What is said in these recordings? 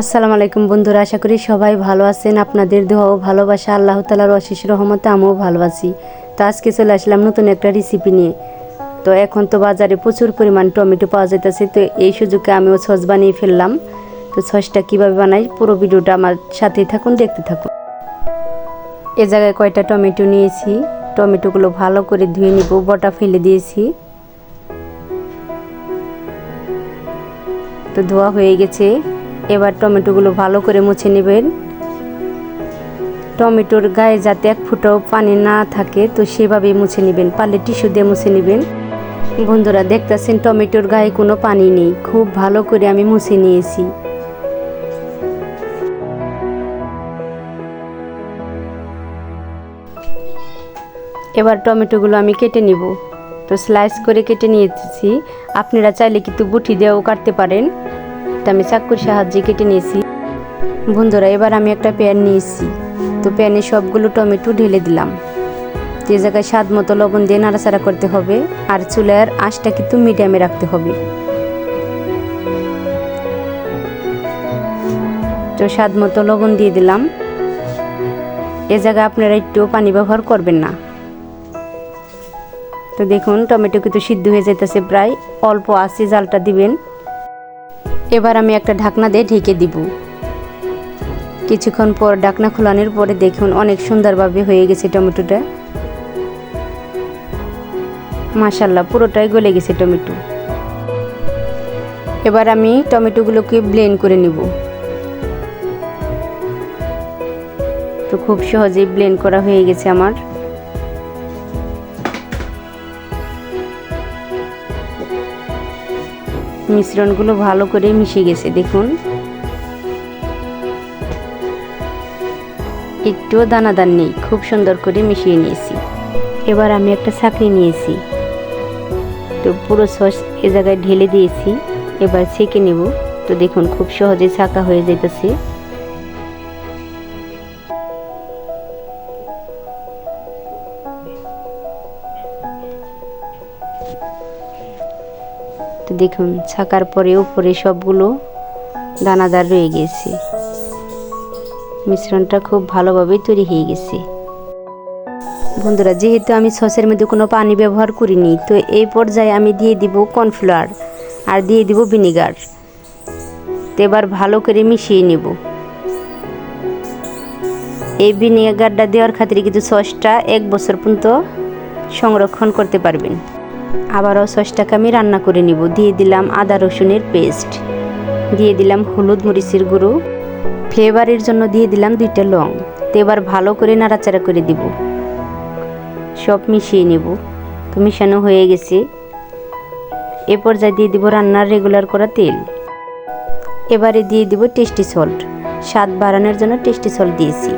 আসসালামু আলাইকুম বন্ধুরা, আশা করি সবাই ভালো আছেন। আপনাদের দোয়া ও ভালোবাসা আল্লাহ তালার অশেষ রহমতে আমিও ভালো আছি। তো আজকে চলে আসলাম নতুন একটা রেসিপি নিয়ে। তো এখন তো বাজারে প্রচুর পরিমাণ টমেটো পাওয়া যাইতেছে, তো এই সুযোগে আমিও সস বানিয়ে ফেললাম। তো সসটা কীভাবে বানাই পুরো ভিডিওটা আমার সাথেই থাকুন, দেখতে থাকুন। এ জায়গায় কয়টা টমেটো নিয়েছি। টমেটোগুলো ভালো করে ধুয়ে নিব, বটা ফেলে দিয়েছি। তো ধোয়া হয়ে গেছে। এবার টমেটোগুলো ভালো করে মুছে নেবেন। টমেটোর গায়ে যাতে এক ফুটাও পানি না থাকে, তো সেভাবেই মুছে নেবেন। পারলে টিস্যু দিয়ে মুছে নেবেন। বন্ধুরা, দেখতেছেন টমেটোর গায়ে কোনো পানি নেই। খুব ভালো করে আমি মুছে নিয়েছি। এবার টমেটোগুলো আমি কেটে নিব। তো স্লাইস করে কেটে নিয়েছি। আপনারা চাইলে কিন্তু গুটি দিয়েও কাটতে পারেন। তো আমি চাকুর সাহায্যে কেটে নিয়েছি। বন্ধুরা, এবার আমি একটা প্যান নিয়েছি। তো প্যানে সবগুলো টমেটো ঢেলে দিলাম। যে জায়গায় স্বাদ মতো লবণ দিয়ে নাড়াচাড়া করতে হবে, আর চুলার আঁশটা কিন্তু মিডিয়ামে রাখতে হবে। তো স্বাদ মতো লবণ দিয়ে দিলাম। এ জায়গায় আপনারা একটু পানি ব্যবহার করবেন না। তো দেখুন, টমেটো কিন্তু সিদ্ধ হয়ে যেতেছে প্রায় অল্প আসি জালটা দিবেন। এবার আমি একটা ঢাকনা দিয়ে ঢেকে দিব। কিছুক্ষণ পর ঢাকনা খোলানোর পরে দেখুন অনেক সুন্দরভাবে হয়ে গেছে টমেটোটা। মাশাল্লাহ পুরোটাই গলে গেছে টমেটো। এবার আমি টমেটোগুলোকে ব্লেন্ড করে নিব। তো খুব সহজেই ব্লেন্ড করা হয়ে গেছে আমার। মিশ্রণগুলো ভালো করে মিশে গেছে, দেখুন। একটুও দানাদার নেই, খুব সুন্দর করে মিশিয়ে নিয়েছি। এবার আমি একটা চাকরি নিয়েছি। তো পুরো সস এ জায়গায় ঢেলে দিয়েছি, এবার ছেঁকে নেব। তো দেখুন, খুব সহজে ছাঁকা হয়ে যেতেছে তো দেখুন, ছাকার পরে উপরে সবগুলো দানাদার রয়ে গেছে। মিশ্রণটা খুব ভালোভাবে তৈরি হয়ে গেছে। বন্ধুরা, যেহেতু আমি সসের মধ্যে কোনো পানি ব্যবহার করিনি, তো এই পর্যায়ে আমি দিয়ে দিব কর্নফ্লাওয়ার আর দিয়ে দিব ভিনিগার। তো এবার ভালো করে মিশিয়ে নেব। এই ভিনেগারটা দেওয়ার খাতিরে কিন্তু সসটা এক বছর পর্যন্ত সংরক্ষণ করতে পারবেন। আবারও সসটাকে আমি রান্না করে নিব। দিয়ে দিলাম আদা রসুনের পেস্ট। দিয়ে দিলাম হলুদ মরিচের গুঁড়ো। ফ্লেভারের জন্য দিয়ে দিলাম দুইটা লং। তো এবার ভালো করে নাড়াচাড়া করে দিব। সব মিশিয়ে নেব। তো মিশানো হয়ে গেছে। এ পর্যায়ে দিয়ে দিব রান্নার রেগুলার করা তেল। এবারে দিয়ে দিব টেস্টি সল্ট স্বাদ বাড়ানোর জন্য টেস্টি সল্ট দিয়েছি।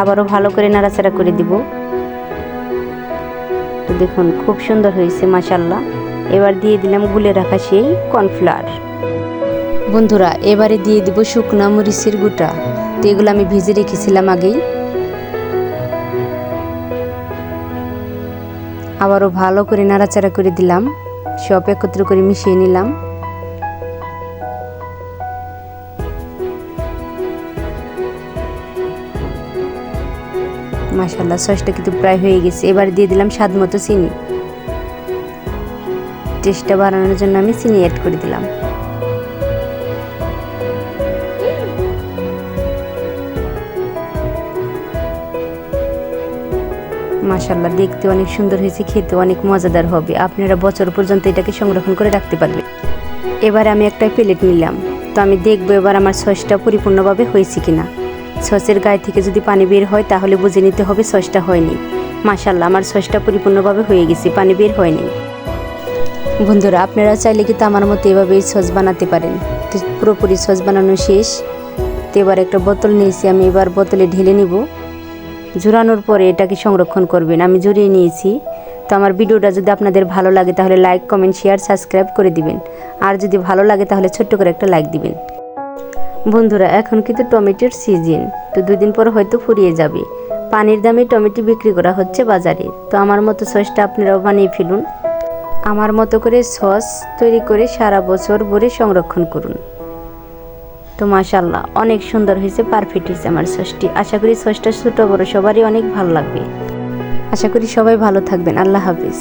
আবারও ভালো করে নাড়াচাড়া করে দিব। দেখুন, খুব সুন্দর হয়েছে মাসাল্লাহ এবার দিয়ে দিলাম গুলে রাখা সেই কর্নফ্লাওয়ার। বন্ধুরা, এবারে দিয়ে দিব শুকনো মরিচের গুঁটা তো এগুলো আমি ভিজে রেখেছিলাম আগেই। আবারও ভালো করে নাড়াচাড়া করে দিলাম। সব একত্র করে মিশিয়ে নিলাম। মাসাল্লাহ সসটা কিন্তু প্রায় হয়ে গেছে। এবার দিয়ে দিলাম স্বাদ মতো চিনি। টেস্টটা বাড়ানোর জন্য আমি চিনি অ্যাড করে দিলাম। মাসাল্লাহ দেখতে অনেক সুন্দর হয়েছে, খেতে অনেক মজাদার হবে। আপনারা বছর পর্যন্ত এটাকে সংরক্ষণ করে রাখতে পারবেন। এবার আমি একটা প্লেট নিলাম। তো আমি দেখব এবার আমার সসটা পরিপূর্ণভাবে হয়েছে কিনা। সসের গায়ে থেকে যদি পানি বের হয়, তাহলে বুঝে নিতে হবে সসটা হয়নি। মাসাল্লাহ আমার সসটা পরিপূর্ণভাবে হয়ে গেছে, পানি বের হয়নি। বন্ধুরা, আপনারা চাইলে কিন্তু আমার মতো এভাবেই সস বানাতে পারেন। পুরোপুরি সস বানানো শেষ। তো এবার একটা বোতল নিয়েছি, আমি এবার বোতলে ঢেলে নিব। ঝুরানোর পরে এটাকে সংরক্ষণ করবেন, আমি জুড়িয়ে নিয়েছি। তো আমার ভিডিওটা যদি আপনাদের ভালো লাগে, তাহলে লাইক, কমেন্ট, শেয়ার, সাবস্ক্রাইব করে দিবেন। আর যদি ভালো লাগে, তাহলে ছোট্ট করে একটা লাইক দিবেন। বন্ধুরা, এখন কিন্তু টমেটোর সিজন তো দুদিন পর হয়তো ফুরিয়ে যাবে। পানির দামে টমেটো বিক্রি করা হচ্ছে বাজারে। তো আমার মতো সসটা আপনারাও বানিয়ে ফেলুন। আমার মতো করে সস তৈরি করে সারা বছর ভরে সংরক্ষণ করুন। তো মাশাল্লাহ অনেক সুন্দর হয়েছে পারফেক্ট হয়েছে আমার সসটি। আশা করি সসটা ছোটো বড় সবারই অনেক ভালো লাগবে। আশা করি সবাই ভালো থাকবেন। আল্লাহ হাফিজ।